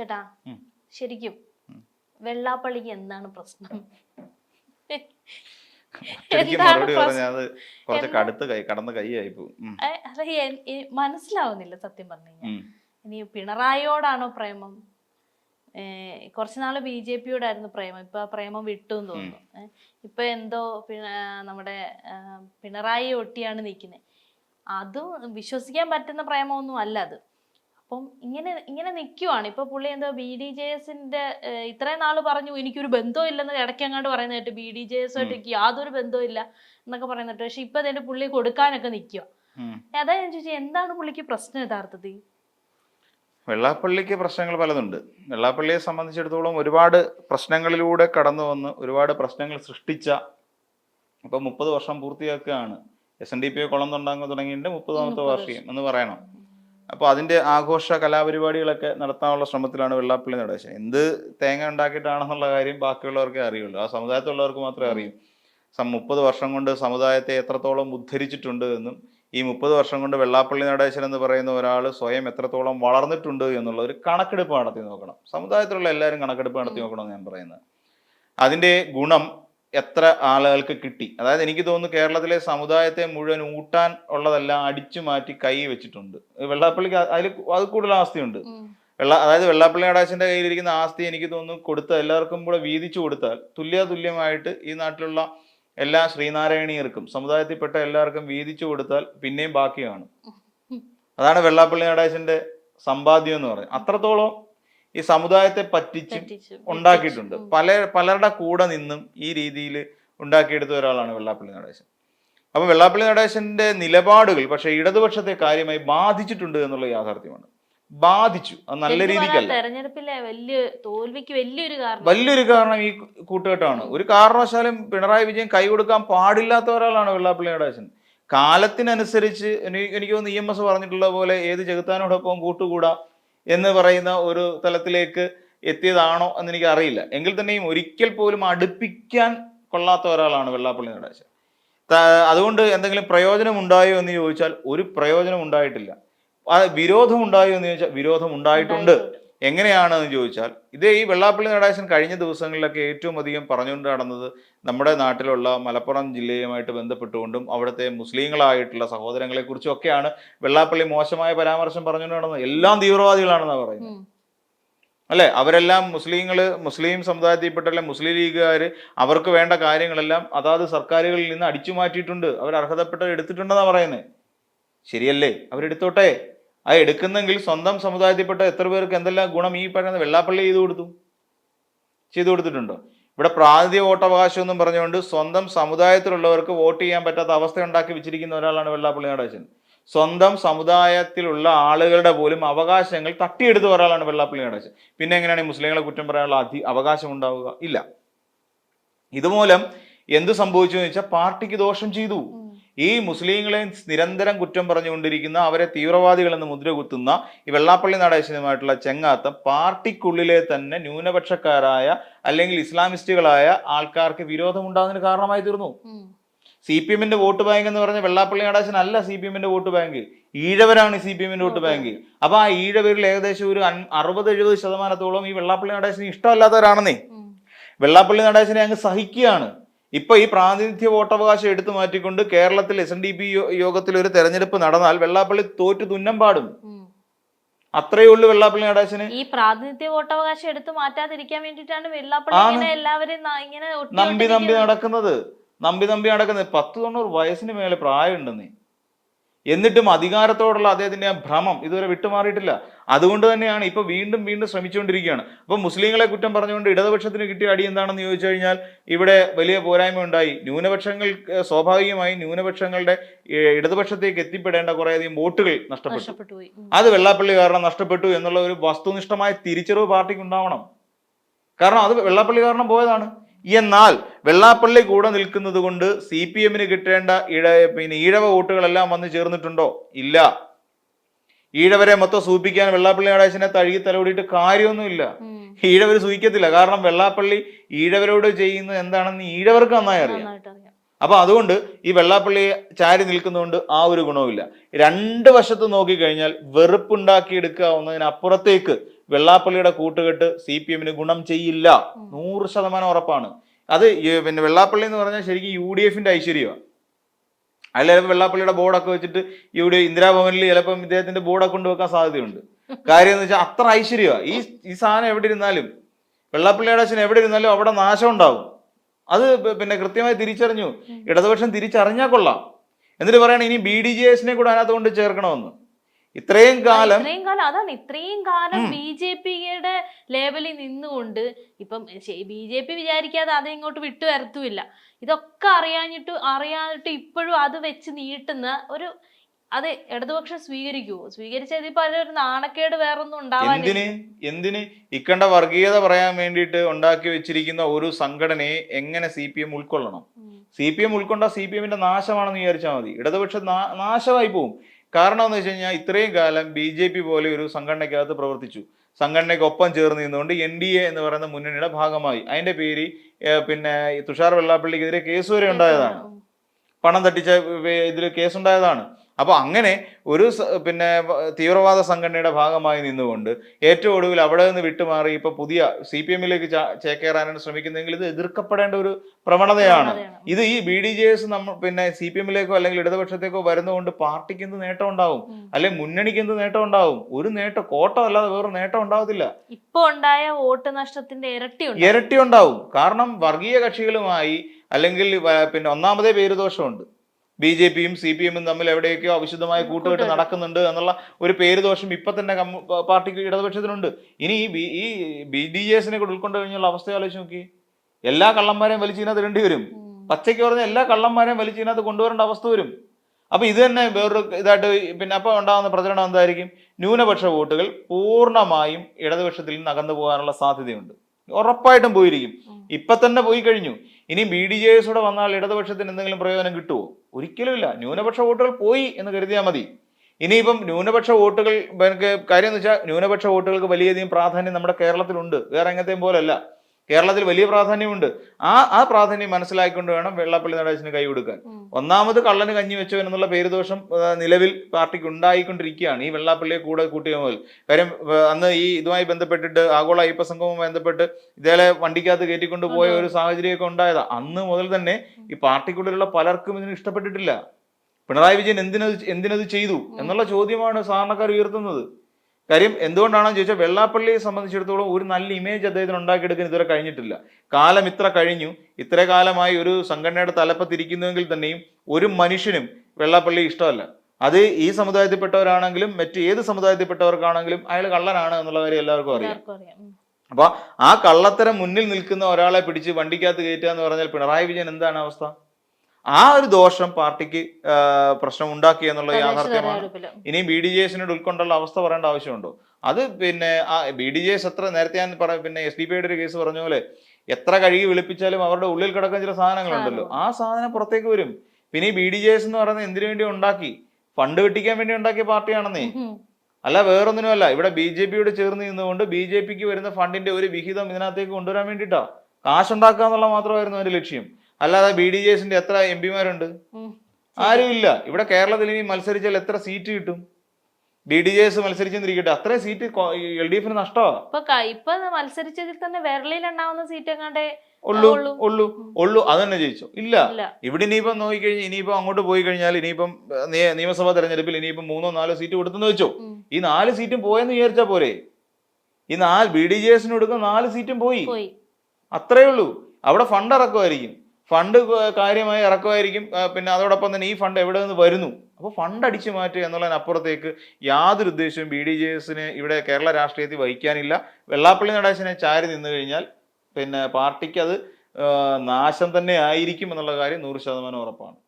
ചേട്ടാ ശരിക്കും വെള്ളാപ്പള്ളിക്ക് എന്താണ് പ്രശ്നം? മറുപടി? കുറച്ച് കടുത്ത് കൈ കടന്ന് കൈയായി പോകും മനസ്സിലാവുന്നില്ല സത്യം പറഞ്ഞു കഴിഞ്ഞാൽ. ഇനി പിണറായിയോടാണോ പ്രേമം? ഏ, കുറച്ച് നാൾ ബി ജെ പിയോടായിരുന്നു പ്രേമം. ഇപ്പൊ പ്രേമം വിട്ടു എന്ന് തോന്നുന്നു. ഇപ്പൊ എന്തോ നമ്മുടെ പിണറായി ഒട്ടിയാണ് നിൽക്കുന്നത് അതും വിശ്വസിക്കാൻ പറ്റുന്ന പ്രേമമൊന്നും അല്ല അത്. അപ്പം ഇങ്ങനെ ഇങ്ങനെ നിൽക്കുവാണ് ഇപ്പൊ പുള്ളി എന്തോ ബി ഡി ജെ എസിന്റെ ഇത്രയും നാൾ പറഞ്ഞു എനിക്കൊരു ബന്ധവും ഇല്ലെന്ന് ഇടയ്ക്കങ്ങാണ്ട് പറയുന്ന കേട്ട് ബി ഡി ജെ എസ് ആയിട്ട് എനിക്ക് യാതൊരു ബന്ധവും ഇല്ല എന്നൊക്കെ പറയുന്നുണ്ട് പക്ഷെ ഇപ്പൊ അതിന്റെ പുള്ളി കൊടുക്കാനൊക്കെ നിൽക്കുക. അതാ ഞാൻ ചോദിച്ചത് എന്താണ് പുള്ളിക്ക് പ്രശ്നം യഥാർത്ഥത്തിൽ? വെള്ളാപ്പള്ളിക്ക് പ്രശ്നങ്ങൾ പലതുണ്ട്. വെള്ളാപ്പള്ളിയെ സംബന്ധിച്ചിടത്തോളം ഒരുപാട് പ്രശ്നങ്ങളിലൂടെ കടന്നു വന്ന് ഒരുപാട് പ്രശ്നങ്ങൾ സൃഷ്ടിച്ച ഇപ്പൊ മുപ്പത് വർഷം പൂർത്തിയാക്കുകയാണ്. എസ് എൻ ഡി പി കുളം തൊണ്ടാങ്ങ തുടങ്ങിയിട്ട് മുപ്പതാമത്തെ വാർഷികം എന്ന് പറയണം. അപ്പോൾ അതിന്റെ ആഘോഷ കലാപരിപാടികളൊക്കെ നടത്താനുള്ള ശ്രമത്തിലാണ് വെള്ളാപ്പള്ളി നടേശൻ. എന്ത് തേങ്ങ ഉണ്ടാക്കിയിട്ടാണെന്നുള്ള കാര്യം ബാക്കിയുള്ളവർക്കേ അറിയുള്ളൂ. ആ സമുദായത്തിലുള്ളവർക്ക് മാത്രമേ അറിയൂ. സം മുപ്പത് വർഷം കൊണ്ട് സമുദായത്തെ എത്രത്തോളം ഉദ്ധരിച്ചിട്ടുണ്ട് എന്നും ഈ മുപ്പത് വർഷം കൊണ്ട് വെള്ളാപ്പള്ളി നടേശൻ എന്ന് പറയുന്ന ഒരാൾ സ്വയം എത്രത്തോളം വളർന്നിട്ടുണ്ട് എന്നുള്ള ഒരു കണക്കെടുപ്പ് നടത്തി നോക്കണം. സമുദായത്തിലുള്ള എല്ലാവരും കണക്കെടുപ്പ് നടത്തി നോക്കണം ഞാൻ പറയുന്നത്. അതിന്റെ ഗുണം എത്ര ആളുകൾക്ക് കിട്ടി. അതായത് എനിക്ക് തോന്നുന്നു കേരളത്തിലെ സമുദായത്തെ മുഴുവൻ ഊട്ടാൻ ഉള്ളതെല്ലാം അടിച്ചു മാറ്റി കൈ വെച്ചിട്ടുണ്ട്. വെള്ളാപ്പള്ളിക്ക് അതിൽ അത് കൂടുതൽ ആസ്തിയുണ്ട്. വെള്ള അതായത് വെള്ളാപ്പള്ളി നടേശന്റെ കയ്യിലിരിക്കുന്ന ആസ്തി എനിക്ക് തോന്നുന്നു കൊടുത്ത എല്ലാവർക്കും കൂടെ വീതിച്ചു കൊടുത്താൽ തുല്യ തുല്യമായിട്ട് ഈ നാട്ടിലുള്ള എല്ലാ ശ്രീനാരായണീയർക്കും സമുദായത്തിൽപ്പെട്ട എല്ലാവർക്കും വീതിച്ചു കൊടുത്താൽ പിന്നെയും ബാക്കി കാണും അതാണ് വെള്ളാപ്പള്ളി നടേശന്റെ സമ്പാദ്യം എന്ന് പറയുന്നത്. അത്രത്തോളം ഈ സമുദായത്തെ പറ്റിച്ചും ഉണ്ടാക്കിയിട്ടുണ്ട്. പല പലരുടെ കൂടെ നിന്നും ഈ രീതിയിൽ ഉണ്ടാക്കിയെടുത്ത ഒരാളാണ് വെള്ളാപ്പള്ളി നടേശൻ. അപ്പൊ വെള്ളാപ്പള്ളി നടേശന്റെ നിലപാടുകൾ പക്ഷേ ഇടതുപക്ഷത്തെ കാര്യമായി ബാധിച്ചിട്ടുണ്ട് എന്നുള്ള യാഥാർത്ഥ്യമാണ്. ബാധിച്ചു. അത് നല്ല രീതിക്കല്ല. തെരഞ്ഞെടുപ്പിലെ വലിയ തോൽവിക്ക് വലിയൊരു കാരണം? വലിയൊരു കാരണം ഈ കൂട്ടുകെട്ടാണ്. ഒരു കാരണവശാലും പിണറായി വിജയൻ കൈ കൊടുക്കാൻ പാടില്ലാത്ത ഒരാളാണ് വെള്ളാപ്പള്ളി നടേശൻ. കാലത്തിനനുസരിച്ച് എനിക്ക് തോന്നുന്നു ഇ എം എസ് പറഞ്ഞിട്ടുള്ള പോലെ ഏത് ചെകുത്താനോടൊപ്പം കൂട്ടുകൂടാ? എന്ന് പറയുന്ന ഒരു തലത്തിലേക്ക് എത്തിയതാണോ എന്ന് എനിക്ക് അറിയില്ല എങ്കിൽ തന്നെയും ഒരിക്കൽ പോലും അടുപ്പിക്കാൻ കൊള്ളാത്ത ഒരാളാണ് വെള്ളാപ്പള്ളി നടേശൻ. അതുകൊണ്ട് എന്തെങ്കിലും പ്രയോജനം ഉണ്ടായോ എന്ന് ചോദിച്ചാൽ ഒരു പ്രയോജനം ഉണ്ടായിട്ടില്ല വിരോധം ഉണ്ടായോ എന്ന് ചോദിച്ചാൽ വിരോധം ഉണ്ടായിട്ടുണ്ട്. എങ്ങനെയാണ് എന്ന് ചോദിച്ചാൽ ഇതേ ഈ വെള്ളാപ്പള്ളി നടേശൻ കഴിഞ്ഞ ദിവസങ്ങളിലൊക്കെ ഏറ്റവും അധികം പറഞ്ഞുകൊണ്ട് നടന്നത് നമ്മുടെ നാട്ടിലുള്ള മലപ്പുറം ജില്ലയുമായിട്ട് ബന്ധപ്പെട്ടുകൊണ്ടും അവിടുത്തെ മുസ്ലിങ്ങളായിട്ടുള്ള സഹോദരങ്ങളെ കുറിച്ചും ഒക്കെയാണ് വെള്ളാപ്പള്ളി മോശമായ പരാമർശം പറഞ്ഞുകൊണ്ട് നടന്നത്. എല്ലാം തീവ്രവാദികളാണെന്നാണ് പറയുന്നത്. അല്ലെ? അവരെല്ലാം മുസ്ലിങ്ങൾ മുസ്ലിം സമുദായത്തിൽപ്പെട്ട മുസ്ലിം ലീഗുകാർ അവർക്ക് വേണ്ട കാര്യങ്ങളെല്ലാം അതാത് സർക്കാരുകളിൽ നിന്ന് അടിച്ചു മാറ്റിയിട്ടുണ്ട് അവർ അർഹതപ്പെട്ടത് എടുത്തിട്ടുണ്ടെന്നാണ് പറയുന്നത്. ശരിയല്ലേ? അവരെടുത്തോട്ടെ? ആ എടുക്കുന്നെങ്കിൽ സ്വന്തം സമുദായത്തിൽപ്പെട്ട എത്ര പേർക്ക് എന്തെല്ലാം ഗുണം ഈ പറയുന്ന വെള്ളാപ്പള്ളി ചെയ്തു കൊടുത്തു? ചെയ്തു കൊടുത്തിട്ടുണ്ടോ? ഇവിടെ പ്രാതിനിധ്യ വോട്ടവകാശം എന്നും പറഞ്ഞുകൊണ്ട് സ്വന്തം സമുദായത്തിലുള്ളവർക്ക് വോട്ട് ചെയ്യാൻ പറ്റാത്ത അവസ്ഥ ഉണ്ടാക്കി വെച്ചിരിക്കുന്ന ഒരാളാണ് വെള്ളാപ്പള്ളി നടേശൻ. സ്വന്തം സമുദായത്തിലുള്ള ആളുകളുടെ പോലും അവകാശങ്ങൾ തട്ടിയെടുത്ത ഒരാളാണ് വെള്ളാപ്പള്ളി നടേശൻ. പിന്നെ എങ്ങനെയാണ് മുസ്ലിങ്ങളെ കുറ്റം പറയാനുള്ള അധി അവകാശം ഉണ്ടാവുക? ഇല്ല. ഇതുമൂലം എന്ത് സംഭവിച്ചു എന്ന് വെച്ചാൽ പാർട്ടിക്ക് ദോഷം ചെയ്തു. ഈ മുസ്ലിങ്ങളെ നിരന്തരം കുറ്റം പറഞ്ഞുകൊണ്ടിരിക്കുന്ന അവരെ തീവ്രവാദികളെന്ന് മുദ്ര കുത്തുന്ന ഈ വെള്ളാപ്പള്ളി നടേശനുമായിട്ടുള്ള ചെങ്ങാത്ത പാർട്ടിക്കുള്ളിലെ തന്നെ ന്യൂനപക്ഷക്കാരായ അല്ലെങ്കിൽ ഇസ്ലാമിസ്റ്റുകളായ ആൾക്കാർക്ക് വിരോധം ഉണ്ടാകുന്നതിന് കാരണമായി തീർന്നു. സി പി എമ്മിന്റെ വോട്ട് ബാങ്ക് എന്ന് പറഞ്ഞ വെള്ളാപ്പള്ളി നടേശൻ അല്ല സി പി എമ്മിന്റെ വോട്ട് ബാങ്ക്. ഈഴവരാണ് സി പി എമ്മിന്റെ വോട്ട് ബാങ്ക്. അപ്പൊ ആ ഈഴവരിൽ ഏകദേശം ഒരു അറുപത് എഴുപത് ശതമാനത്തോളം ഈ വെള്ളാപ്പള്ളി നടേശന് ഇഷ്ടമല്ലാത്തവരാണെന്നേ. വെള്ളാപ്പള്ളി നടേശനെ അങ്ങ് സഹിക്കുകയാണ്. ഇപ്പൊ ഈ പ്രാതിനിധ്യ വോട്ടവകാശം എടുത്തു മാറ്റിക്കൊണ്ട് കേരളത്തിൽ എസ് എൻ ഡി പി യോഗത്തിൽ ഒരു തെരഞ്ഞെടുപ്പ് നടന്നാൽ വെള്ളാപ്പള്ളി തോറ്റു തുന്നം പാടും. അത്രയേ ഉള്ളൂ വെള്ളാപ്പള്ളി നടേശന്. ഈ പ്രാതിനിധ്യ വോട്ടവകാശം എടുത്തു മാറ്റാതിരിക്കാൻ വേണ്ടിയിട്ടാണ് വെള്ളാപ്പള്ളി ആണ്. ഇങ്ങനെ എല്ലാവരും ഇങ്ങനെ നമ്പി നമ്പി നടക്കുന്നത്. നമ്പി നമ്പി നടക്കുന്നത്. പത്ത് തൊണ്ണൂറ് വയസ്സിന് മേലെ പ്രായമുണ്ടെന്നേ. എന്നിട്ടും അധികാരത്തോടുള്ള അദ്ദേഹത്തിന്റെ ആ ഭ്രമം ഇതുവരെ വിട്ടുമാറിയിട്ടില്ല. അതുകൊണ്ട് തന്നെയാണ് ഇപ്പൊ വീണ്ടും വീണ്ടും ശ്രമിച്ചുകൊണ്ടിരിക്കുകയാണ്. അപ്പൊ മുസ്ലിങ്ങളെ കുറ്റം പറഞ്ഞുകൊണ്ട് ഇടതുപക്ഷത്തിന് കിട്ടിയ അടി എന്താണെന്ന് ചോദിച്ചു കഴിഞ്ഞാൽ ഇവിടെ വലിയ പോരായ്മ ഉണ്ടായി. ന്യൂനപക്ഷങ്ങൾ സ്വാഭാവികമായി ന്യൂനപക്ഷങ്ങളുടെ ഇടതുപക്ഷത്തേക്ക് എത്തിപ്പെടേണ്ട കുറേയധികം വോട്ടുകൾ നഷ്ടപ്പെട്ടു. അത് വെള്ളാപ്പള്ളി കാരണം നഷ്ടപ്പെട്ടു എന്നുള്ള ഒരു വസ്തുനിഷ്ഠമായ തിരിച്ചറിവ് പാർട്ടിക്ക് ഉണ്ടാവണം. കാരണം അത് വെള്ളാപ്പള്ളി കാരണം പോയതാണ്. എന്നാൽ വെള്ളാപ്പള്ളി കൂടെ നിൽക്കുന്നത് കൊണ്ട് സി പി എമ്മിന് കിട്ടേണ്ട ഇഴ പിന്നെ ഈഴവ വോട്ടുകളെല്ലാം വന്ന് ചേർന്നിട്ടുണ്ടോ? ഇല്ല. ഈഴവരെ മൊത്തം സൂപ്പിക്കാൻ വെള്ളാപ്പള്ളി നടേശനെ തഴുകി തലോടിയിട്ട് കാര്യമൊന്നുമില്ല. ഈഴവർ സൂഹിക്കത്തില്ല കാരണം വെള്ളാപ്പള്ളി ഈഴവരോട് ചെയ്യുന്നത് എന്താണെന്ന് ഈഴവർക്ക് നന്നായി അറിയാം. അപ്പൊ അതുകൊണ്ട് ഈ വെള്ളാപ്പള്ളി ചാരി നിൽക്കുന്നതുകൊണ്ട് ആ ഒരു ഗുണവുമില്ല. രണ്ട് വശത്ത് നോക്കിക്കഴിഞ്ഞാൽ വെറുപ്പുണ്ടാക്കി എടുക്കാവുന്നതിനപ്പുറത്തേക്ക് വെള്ളാപ്പള്ളിയുടെ കൂട്ടുകെട്ട് സി പി എമ്മിന് ഗുണം ചെയ്യില്ല. നൂറ് ശതമാനം ഉറപ്പാണ്. അത് പിന്നെ വെള്ളാപ്പള്ളി എന്ന് പറഞ്ഞാൽ ശരിക്കും യു ഡി എഫിന്റെ ഐശ്വര്യമാണ് അതിൽ ചിലപ്പോൾ വെള്ളാപ്പള്ളിയുടെ ബോർഡൊക്കെ വെച്ചിട്ട് ഇവിടെ ഇന്ദിരാഭവനിൽ ചിലപ്പം ഇദ്ദേഹത്തിന്റെ ബോർഡൊക്കെ കൊണ്ടുവെക്കാൻ സാധ്യതയുണ്ട്. കാര്യം എന്ന് വെച്ചാൽ അത്ര ഐശ്വര്യമാണ് ഈ ഈ സാധനം എവിടെ ഇരുന്നാലും വെള്ളാപ്പള്ളിയുടെ അച്ഛൻ എവിടെ ഇരുന്നാലും അവിടെ നാശം ഉണ്ടാവും. അത് പിന്നെ കൃത്യമായി തിരിച്ചറിഞ്ഞു. ഇടതുപക്ഷം തിരിച്ചറിഞ്ഞാൽ കൊള്ളാം. എന്നിട്ട് പറയണം ഇനി ബി ഡി ജെ എസിനെ കൂടെ അതിനകത്ത് കൊണ്ട് ചേർക്കണമെന്ന്. ഇത്രയും കാലം ഇത്രയും കാലം അതാണ്. ഇത്രയും കാലം ബി ജെ പിയുടെ ലേവലിൽ നിന്നുകൊണ്ട് ഇപ്പം ബി ജെ പി വിചാരിക്കാതെ അത് ഇങ്ങോട്ട് വിട്ടു വരത്തുമില്ല. ഇതൊക്കെ അറിയാഞ്ഞിട്ട് അറിയാഞ്ഞിട്ട് ഇപ്പോഴും അത് വെച്ച് നീട്ടുന്ന ഒരു അത് ഇടതുപക്ഷം സ്വീകരിക്കുവോ? സ്വീകരിച്ചത് ഇപ്പൊ അതിലൊരു നാണക്കേട് വേറൊന്നും ഉണ്ടാവാനില്ല. എന്തിന്? എന്തിന്? ഇക്കണ്ട വർഗീയത പറയാൻ വേണ്ടിയിട്ട് ഉണ്ടാക്കി വെച്ചിരിക്കുന്ന ഒരു സംഘടനയെ എങ്ങനെ സി പി എം ഉൾക്കൊള്ളണം. സി പി എം ഉൾക്കൊണ്ട സി പി എമ്മിന്റെ നാശമാണെന്ന് വിചാരിച്ചാൽ മതി. ഇടതുപക്ഷം നാശമായി പോവും. കാരണം എന്ന് വെച്ച് കഴിഞ്ഞാൽ ഇത്രയും കാലം ബി ജെ പി പോലെ ഒരു സംഘടനയ്ക്കകത്ത് പ്രവർത്തിച്ചു. സംഘടനയ്ക്കൊപ്പം ചേർന്ന് നിന്നുകൊണ്ട് എൻ ഡി എ എന്ന് പറയുന്ന മുന്നണിയുടെ ഭാഗമായി. അതിന്റെ പേര് പിന്നെ തുഷാർ വെള്ളാപ്പള്ളിക്കെതിരെ കേസ് വരെ ഉണ്ടായതാണ്. പണം തട്ടിച്ച ഇതിൽ കേസുണ്ടായതാണ്. അപ്പോൾ അങ്ങനെ ഒരു പിന്നെ തീവ്രവാദ സംഘടനയുടെ ഭാഗമായി നിന്നുകൊണ്ട് ഏറ്റവും ഒടുവിൽ അവിടെ നിന്ന് വിട്ടുമാറി ഇപ്പോൾ പുതിയ സി പി എമ്മിലേക്ക് ചേക്കേറാനാണ് ശ്രമിക്കുന്നതെങ്കിൽ ഇത് എതിർക്കപ്പെടേണ്ട ഒരു പ്രവണതയാണ്. ഇത് ഈ ബി ഡി ജെ എസ് നമ്മൾ പിന്നെ സി പി എമ്മിലേക്കോ അല്ലെങ്കിൽ ഇടതുപക്ഷത്തേക്കോ വരുന്നതുകൊണ്ട് പാർട്ടിക്ക് എന്ത് നേട്ടം ഉണ്ടാവും? അല്ലെങ്കിൽ മുന്നണിക്ക് എന്ത് നേട്ടം ഉണ്ടാവും? ഒരു നേട്ടം കോട്ടം അല്ലാതെ വേറെ നേട്ടം ഉണ്ടാവത്തില്ല. ഇപ്പോൾ ഉണ്ടായ വോട്ട് നഷ്ടത്തിന്റെ ഇരട്ടി ഇരട്ടി ഉണ്ടാവും. കാരണം വർഗീയ കക്ഷികളുമായി അല്ലെങ്കിൽ പിന്നെ ഒന്നാമതേ പേരുദോഷമുണ്ട് ബി ജെ പിയും സി പി എമ്മും തമ്മിൽ എവിടെയൊക്കെയോ അവിശുദ്ധമായ കൂട്ടുകെട്ട്. നടക്കുന്നുണ്ട് എന്നുള്ള ഒരു പേര് ദോഷം ഇപ്പൊ തന്നെ പാർട്ടിക്ക് ഇടതുപക്ഷത്തിനുണ്ട്. ഇനി ഈ ബി ഈ ബി ഡി ജെ എസിനെ കൂടെ ഉൾക്കൊണ്ട് കഴിഞ്ഞുള്ള അവസ്ഥ ആലോചിച്ച് നോക്കി എല്ലാ കള്ളന്മാരെയും വലിച്ചതിനകത്ത് ഇടേണ്ടി വരും. പച്ചയ്ക്ക് പറഞ്ഞ എല്ലാ കള്ളന്മാരെയും വലിച്ചതിനകത്ത് കൊണ്ടുവരേണ്ട അവസ്ഥ വരും. അപ്പൊ ഇത് തന്നെ വേറൊരു ഇതായിട്ട് പിന്നെ അപ്പൊ ഉണ്ടാകുന്ന പ്രചരണം എന്തായിരിക്കും? ന്യൂനപക്ഷ വോട്ടുകൾ പൂർണമായും ഇടതുപക്ഷത്തിൽ നിന്ന് അകന്നു പോകാനുള്ള സാധ്യതയുണ്ട്. ഉറപ്പായിട്ടും പോയിരിക്കും. ഇപ്പൊ തന്നെ പോയി കഴിഞ്ഞു. ഇനി ബി ഡി ജെ എസ് കൂടെ വന്നാൽ ഇടതുപക്ഷത്തിന് എന്തെങ്കിലും പ്രയോജനം കിട്ടുമോ ഒരിക്കലുമില്ല. ന്യൂനപക്ഷ വോട്ടുകൾ പോയി എന്ന് കരുതിയാൽ മതി. ഇനിയിപ്പം ന്യൂനപക്ഷ വോട്ടുകൾ കാര്യം എന്ന് വെച്ചാൽ ന്യൂനപക്ഷ വോട്ടുകൾക്ക് വലിയധികം പ്രാധാന്യം നമ്മുടെ കേരളത്തിലുണ്ട്. വേറെ എങ്ങനത്തെയും പോലല്ല. കേരളത്തിൽ വലിയ പ്രാധാന്യമുണ്ട്. ആ ആ പ്രാധാന്യം മനസ്സിലാക്കിക്കൊണ്ട് വേണം വെള്ളാപ്പള്ളി നടേശന് കൈ കൊടുക്കാൻ. ഒന്നാമത് കള്ളന് കഞ്ഞി വെച്ചവൻ എന്നുള്ള പേരുദോഷം നിലവിൽ പാർട്ടിക്ക് ഉണ്ടായിക്കൊണ്ടിരിക്കുകയാണ്. ഈ വെള്ളാപ്പള്ളിയെ കൂടെ കൂട്ടിയ മുതൽ. കാര്യം അന്ന് ഈ ഇതുമായി ബന്ധപ്പെട്ടിട്ട് ആഗോള അയ്യപ്പ സംഘവുമായി ബന്ധപ്പെട്ട് ഇതേലെ വണ്ടിക്കകത്ത് കയറ്റിക്കൊണ്ട് പോയ ഒരു സാഹചര്യമൊക്കെ ഉണ്ടായതാ. അന്ന് മുതൽ തന്നെ ഈ പാർട്ടിക്കുള്ളിലുള്ള പലർക്കും ഇതിന് ഇഷ്ടപ്പെട്ടിട്ടില്ല. പിണറായി വിജയൻ എന്തിനത് എന്തിനത് ചെയ്തു എന്നുള്ള ചോദ്യമാണ് സാധാരണക്കാർ ഉയർത്തുന്നത്. കാര്യം എന്തുകൊണ്ടാണെന്ന് ചോദിച്ചാൽ വെള്ളാപ്പള്ളിയെ സംബന്ധിച്ചിടത്തോളം ഒരു നല്ല ഇമേജ് അദ്ദേഹത്തിന് ഉണ്ടാക്കിയെടുക്കാൻ ഇതുവരെ കഴിഞ്ഞിട്ടില്ല. കാലം ഇത്ര കഴിഞ്ഞു. ഇത്ര കാലമായി ഒരു സംഘടനയുടെ തലപ്പത്തിരിക്കുന്നുവെങ്കിൽ തന്നെയും ഒരു മനുഷ്യനും വെള്ളാപ്പള്ളി ഇഷ്ടമല്ല. അത് ഈ സമുദായത്തിൽപ്പെട്ടവരാണെങ്കിലും മറ്റ് ഏത് സമുദായത്തിൽപ്പെട്ടവർക്കാണെങ്കിലും അയാൾ കള്ളനാണ് എന്നുള്ള കാര്യം എല്ലാവർക്കും അറിയാം. അപ്പൊ ആ കള്ളത്തരം മുന്നിൽ നിൽക്കുന്ന ഒരാളെ പിടിച്ച് വണ്ടിക്കകത്ത് കയറ്റുക എന്ന് പറഞ്ഞാൽ പിണറായി വിജയൻ എന്താണ് അവസ്ഥ? ആ ഒരു ദോഷം പാർട്ടിക്ക് പ്രശ്നം ഉണ്ടാക്കി എന്നുള്ള യാഥാർത്ഥ്യമാണ് ഇനി ഇനിയും ബി ഡി ജെ എസിനോട് ഉൾക്കൊണ്ടുള്ള അവസ്ഥ പറയേണ്ട ആവശ്യമുണ്ടോ? അത് പിന്നെ ആ ബി ഡി ജെ എസ് എത്ര നേരത്തെ ഞാൻ പറ പിന്നെ എസ് ഡി പി ഐയുടെ ഒരു കേസ് പറഞ്ഞ പോലെ എത്ര കഴുകി വിളിപ്പിച്ചാലും അവരുടെ ഉള്ളിൽ കിടക്കുന്ന ചില സാധനങ്ങളുണ്ടല്ലോ. ആ സാധനം പുറത്തേക്ക് വരും. പിന്നെ ഈ ബി ഡി ജെ എസ് എന്ന് പറയുന്നത് എന്തിനു വേണ്ടി ഉണ്ടാക്കി? ഫണ്ട് വെട്ടിക്കാൻ വേണ്ടി ഉണ്ടാക്കിയ പാർട്ടിയാണെന്നേ. അല്ല വേറൊന്നിനുമല്ല. ഇവിടെ ബി ജെ പിയോട് ചേർന്ന് നിന്നുകൊണ്ട് ബി ജെ പിക്ക് വരുന്ന ഫണ്ടിന്റെ ഒരു വിഹിതം ഇതിനകത്തേക്ക് കൊണ്ടുവരാൻ വേണ്ടിയിട്ടാ. കാശുണ്ടാക്കുക എന്നുള്ള മാത്രമായിരുന്നു അതിന്റെ ലക്ഷ്യം. അല്ലാതെ ബി ഡി ജെ എസിന്റെ എത്ര എം പിമാരുണ്ട്. ആരുമില്ല. ഇവിടെ കേരളത്തിൽ ഇനി മത്സരിച്ചാൽ എത്ര സീറ്റ് കിട്ടും? ബി ഡി ജെ എസ് മത്സരിച്ചെന്നിരിക്കട്ടെ. അത്രയും സീറ്റ് എൽ ഡി എഫിന് നഷ്ടമാണ് ഇപ്പൊ മത്സരിച്ചതിൽ തന്നെ ഉണ്ടാവുന്ന സീറ്റ് എങ്ങാണ്ടേ ഉള്ളൂ ഉള്ളൂ. ഉള്ളൂ ഉള്ളൂ. അത് തന്നെ ജയിച്ചു. ഇല്ല. ഇവിടെ ഇനിയിപ്പം നോക്കിക്കഴിഞ്ഞാൽ ഇനിയിപ്പം അങ്ങോട്ട് പോയി കഴിഞ്ഞാൽ ഇനിയിപ്പം നിയമസഭാ തെരഞ്ഞെടുപ്പിൽ ഇനിയിപ്പം മൂന്നോ നാലോ സീറ്റ് കൊടുത്തെന്ന് വെച്ചോ. ഈ നാല് സീറ്റും പോയെന്ന് വിചാരിച്ചാ പോരെ. ഈ നാല് ബി ഡി ജെ എസിന് കൊടുക്കുന്ന നാല് സീറ്റും പോയി. പോയി. അത്രേ ഉള്ളൂ. അവിടെ ഫണ്ട് ഇറക്കുമായിരിക്കും. ഫണ്ട് കാര്യമായി ഇറക്കുമായിരിക്കും. പിന്നെ അതോടൊപ്പം തന്നെ ഈ ഫണ്ട് എവിടെ നിന്ന് വരുന്നു? അപ്പോൾ ഫണ്ട് അടിച്ചു മാറ്റുക എന്നുള്ളതിനപ്പുറത്തേക്ക് യാതൊരു ഉദ്ദേശവും ബി ഡി ജെ എസിന് ഇവിടെ കേരള രാഷ്ട്രീയത്തിൽ വഹിക്കാനില്ല. വെള്ളാപ്പള്ളി നടേശനെ ചാരി നിന്നു കഴിഞ്ഞാൽ പിന്നെ പാർട്ടിക്ക് അത് നാശം തന്നെ ആയിരിക്കും എന്നുള്ള കാര്യം നൂറ് ശതമാനം ഉറപ്പാണ്.